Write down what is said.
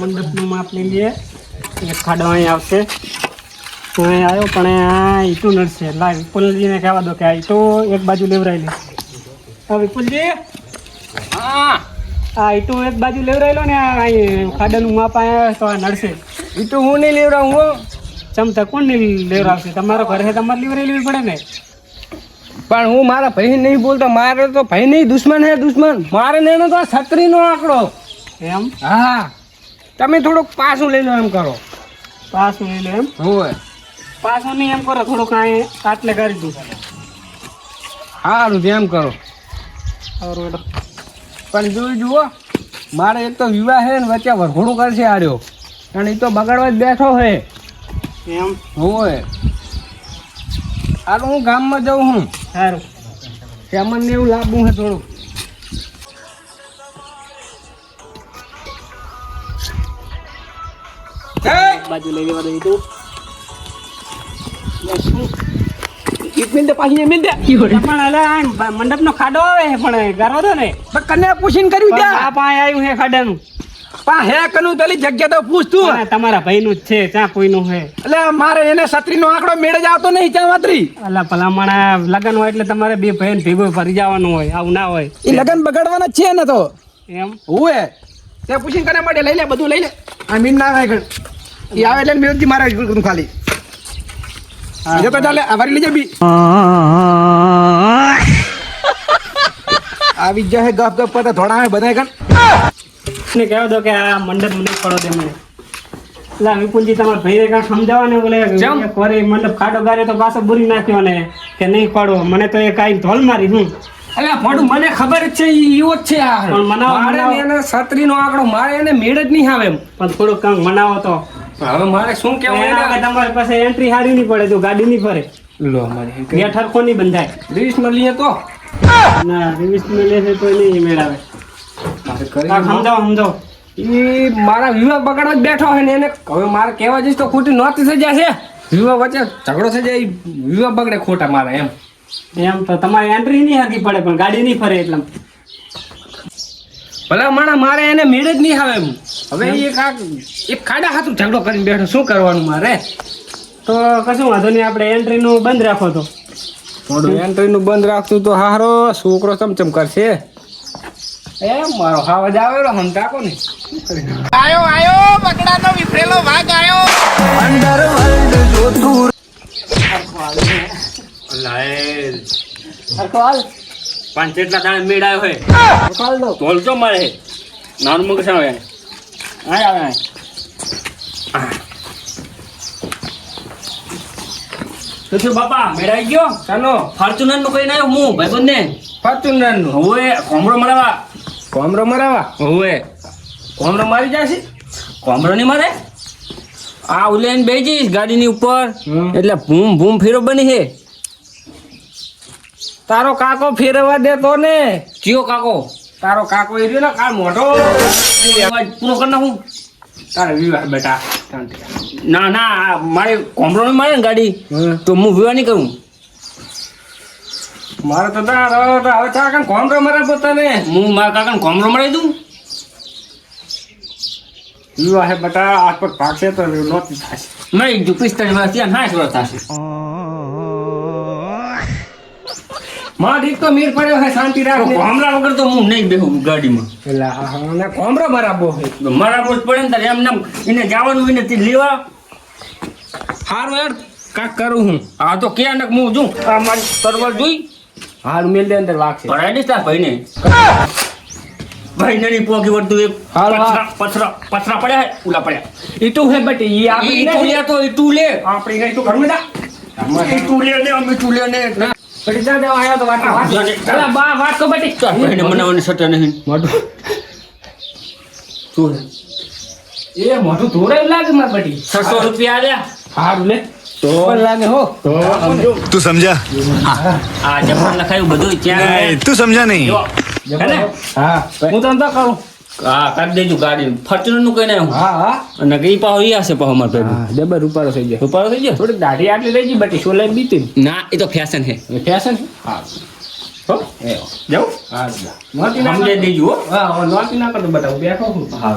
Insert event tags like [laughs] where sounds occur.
મંડપનું માપ લઈ લઈએ એક ખાડો અહીં આવશે. તો અહીં આવ્યો પણ આ ઈટું નડશે. લાવ વિપુલજીને કહેવા દો કે આ ઈટું એક બાજુ લેવરાયેલી હા વિપુલજી? હા. આ ઈટું એક બાજુ લેવરાયેલો ને આ અહીં ખાડાનું માપ અહીંયા તો આ નડશે. તો હું નહીં લેવડાવું હો. ચમતા કોણ નહીં લેવરાવશે? તમારો ઘર છે તમારે લેવરાઈ લેવી પડે ને. પણ હું મારા ભાઈ નહીં બોલતો મારે તો ભાઈ નહીં દુશ્મન હે દુશ્મન. મારે નહીં તો આ છત્રીનો આંકડો. એમ? હા. તમે થોડુંક પાછું લઈ લો એમ કરો. પાછું લઈ લો એમ? હોય પાછું નહીં એમ કરો થોડુંક કાંઈ આટલે કરી દઉં. સારું એમ કરો. સારું. પણ જોઈ જુઓ મારે એક તો વિવાહ છે ને વચ્ચે વરઘોડું કરશે આડ્યો અને એ તો બગાડવા જ બેઠો છે એમ? હોય હાલ હું ગામમાં જાઉં હું. સારું તેમને એવું લાવવું છે થોડું બાજુ લઈ લેવા દઈ તું. એક મિનિટ પાછી દે પણ અલા આ મંડપનો ખાડો આવે પણ ગારો તો ને. કન્યા પૂછીને કર્યું ત્યાં? આ પાસે આવ્યું છે ખાડાનું. પા હે કનું તલી જગ્યા તો પૂછતું પણ તમારા ભાઈનું જ છે ત્યાં કોઈનું હે એટલે મારે એને છત્રીનો આંકડો મેળે જ આવતો નહીં ત્યાં વાતરી. એટલે ભલામણા લગન હોય એટલે તમારે બે ભાઈ ને ભેગું ફરી જવાનું હોય આવું ના હોય. એ લગન બગાડવાના છે ને તો. એમ? હે તે પૂછીને કને માટે લઈ લે બધું લઈ લે. આ મીન ના ગણ એ આવે એટલે મેળથી મારે કરું ખાલી. જો તો ચાલે આ વારી લઈ જા બી. [laughs] આવી જાય ગપ ગપ કરતા થોડા આવે બધા ગણ ને કહેવા દો કે આ મંડપ મને પડો તેમને એટલે વિપુલજી તમારા ભાઈને કાંઈ સમજાવો ને બોલે એ મંડપ ખાડો ગારે તો પાછો બુરી નાખ્યો ને કે નહીં પાડો મને તો એ કાંઈ ધોલ મારી હું? અલ્યા ભડું મને ખબર જ છે ઈ એવો જ છે આ. પણ મનાવો, મારે એને છત્રીનો આંકડો મારે એને મેળ જ નહીં આવે એમ. પણ થોડુંક કાંક મનાવો તો. હવે મારે શું કેવું એના આગળ તમારી પાસે એન્ટ્રી હારી નહીં પડે તો ગાડી નહીં ફરે. લો મારી ગેટ ઠરકો નહીં બંધાય? રિવિસમાં લઈએ તો? ના રિવિસ ને લેશે તો નહીં મેળાવે. સમજાવો સમજાવો. ઈ મારા વિવાહ બગાડવા જ બેઠો હોય ને એને હવે મારે કહેવા જઈશ તો ખોટી નોતી થઈ જશે વિવાહ વચ્ચે ઝઘડો થઈ જાય ઈ વિવાહ બગડે ખોટા મારે એમ. એમ તો તમારે એન્ટ્રી નહીં હરકી પડે પણ ગાડી નહીં ફરે એટલે ભલા માણા મારે એને મેળ જ નહીં આવે એમ. હવે એક આ એક ખાડા હાથું ઝઘડો કરીને બેઠો શું કરવાનું મારે? તો કશું વાંધો નહીં આપણે એન્ટ્રીનું બંધ રાખો તો. થોડું એન્ટ્રીનું બંધ રાખતું તો હારો છોકરો ચમચમ કરશે. એ મારો હાવજ આવેલો હમ તાકો ને આયો આયો બગડાનો વિફરેલો વાઘ આયો. હરખો હાલ. પાંચ જેટલા દાણા મેળ આવ્યો દાણે હરખો હાલ દો ઢોલજો મળે નાનું મગજ આવે આય આવે તો શું બાપા મેળાઈ ગયો? ચાલો. ફોર્ચ્યુનરનું કઈ આવ્યો? હું ભાઈબંધ ને ફોર્ચ્યુનરનું હવે કોમરો કોમરો મરાવા? હોવે. કોમરો મારી જશે? કોમરો નહીં મારે? આ ઉલેન બે જઈશ ગાડીની ઉપર. એટલે ભૂમ ભૂમ ફેરો બની છે. તારો કાકો ફેરવા દેતો ને. ચિયો કાકો? તારો કાકો એ રહ્યો ને કાલ મોટો પૂરો કરી નાખું. તારે વિવાહ બેટા ના ના આ મારે કોમરો નહીં મળે ને ગાડી. તો હું વિવાહ નહીં કરું. મારે તો તારો હવે કાન કોમરો મારા પોતાને હું મારા કાકાને કોમરો મળી દઉં? વિવાહ બેટા આજ પર ભાગશે તો નોતી થશે. નહીં જો પિસ્તાળીસ વર્ષ ત્યાં સાઠ વર્ષ થશે. માં દીક તો મીર પડ્યો હે શાંતિ રાખ કોમરા વગર તો હું નહીં બેહું ગાડીમાં. એટલે અને કોમરો બરાબર હે બોસ પડે ને તારે એમ નામ એને જવાનું એને તે લેવા. હારું યાર કાક કરું હું. આ તો કે ને હું જોઉં? આ મારી તરવાર જોઈ. હાલ મેલ દે અંદર વાગશે ભરાઈ દઈશ તાર ભાઈને. ભાઈને નહીં પોકી વળતું એક. પથરા પથરા પથરા પડ્યા હે, ઉલા પડ્યા. ઈ તું હે બટ ઈ આપણી ઈ તું લે તો તું લે. આપણી તું ઘરમાં જા. ઈ તું લે ને અમે તું લે ને રૂપિયા આલ્યા. હારું તો લાગે હો. તો તું સમજા. આ જમણ લખાયું બધું ત્યાં તું સમજા નહીં. હા હું તને તો હા કાઢી દેજો ગાડી ફોર્ચ્યુનરનું કઈ ના હા હા. અને કઈ પાહો ઈ હશે પાહો મારે ભાઈ હા જબર રૂપારો થઈ જાય. રૂપારો થઈ જાય? થોડી દાઢી આટલી રહી ગઈ બટી શોલે બીતી ના. એ તો ફેશન હે ફેશન હા. હો? જાઉં હા નોટી ના દેજો હા. નોટી ના કરતો બતાવું બેઠો હું હા.